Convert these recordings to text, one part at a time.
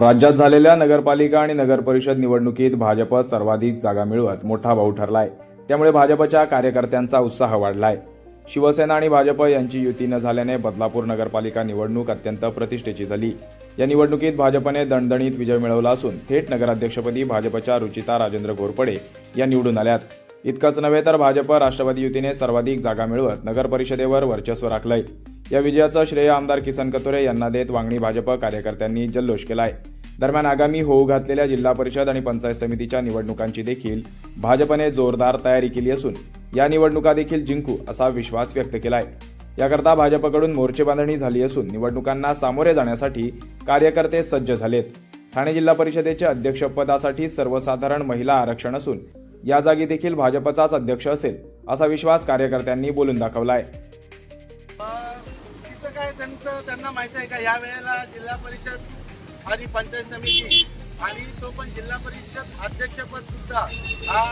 राज्यात झालेल्या नगरपालिका आणि नगरपरिषद निवडणुकीत भाजप सर्वाधिक जागा मिळवत मोठा भाऊ ठरलाय. त्यामुळे भाजपच्या कार्यकर्त्यांचा उत्साह वाढलाय. शिवसेना आणि भाजप यांची युती न झाल्याने बदलापूर नगरपालिका निवडणूक अत्यंत प्रतिष्ठेची झाली. या निवडणुकीत भाजपने दणदणीत विजय मिळवला असून थेट नगराध्यक्षपदी भाजपच्या रुचिता राजेंद्र घोरपडे या निवडून आल्यात. इतकंच नव्हे तर भाजप राष्ट्रवादी युतीने सर्वाधिक जागा मिळवत नगर परिषदेवर वर्चस्व राखलंय. या विजयाचं श्रेय आमदार किसन कतोरे यांना देत वांगणी भाजप कार्यकर्त्यांनी जल्लोष केलाय. दरम्यान आगामी होऊ घातलेल्या जिल्हा परिषद आणि पंचायत समितीच्या निवडणुकांची देखील भाजपने जोरदार तयारी केली असून या निवडणुका देखील जिंकू असा विश्वास व्यक्त केला आहे याकरता भाजपकडून मोर्चे बांधणी झाली असून निवडणुकांना सामोरे जाण्यासाठी कार्यकर्ते सज्ज झालेत. ठाणे जिल्हा परिषदेच्या अध्यक्षपदासाठी सर्वसाधारण महिला आरक्षण असून या जागी देखील भाजपचाच अध्यक्ष असेल असा विश्वास कार्यकर्त्यांनी बोलून दाखवला आहे काय त्यांचं त्यांना माहिती आहे का? या वेळेला जिल्हा परिषद आणि पंचायत समिती आणि तो पण जिल्हा परिषद अध्यक्षपद सुद्धा हा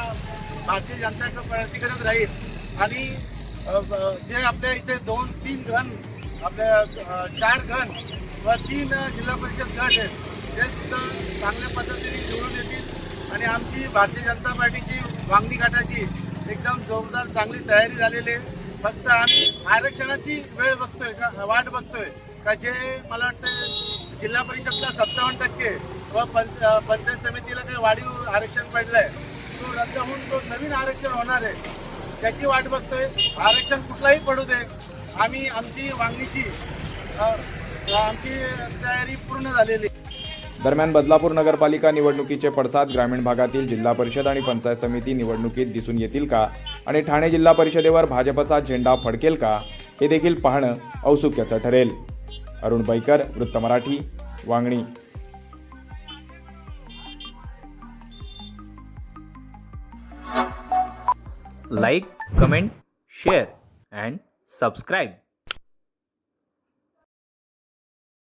भारतीय जनता पार्टीकडेच राहील. आणि जे आपल्या इथे दोन तीन घन आपल्या चार घन व तीन जिल्हा परिषद गट आहेत ते सुद्धा चांगल्या पद्धतीने निवडून येतील. आणि आमची भारतीय जनता पार्टीची वांगणी गटाची एकदम जोरदार चांगली तयारी झालेली आहे. फक्त आम्ही आरक्षणाची वेळ बघतोय का वाट बघतोय का जे मला वाटतं जिल्हा परिषदला सत्तावन्न टक्के व पंच पंचायत समितीला काही वाढीव आरक्षण पडलं आहे तो रद्द होऊन तो नवीन आरक्षण होणार आहे. त्याची वाट बघतोय. आरक्षण कुठलाही पडू दे. आम्ही आमची वांगणीची आमची तयारी पूर्ण झालेली. दरम्यान बदलापूर नगरपालिका निवडणुकीचे पडसाद ग्रामीण भागातील जिल्हा परिषद आणि पंचायत समिती निवडणुकीत दिसून येतील का? आणि ठाणे जिल्हा परिषदेवर भाजपचा झेंडा फडकेल का? हे देखील पाहणं औत्सुक्याचं ठरेल. अरुण बैकर वृत्त Marathi Wangani. Like comment share and subscribe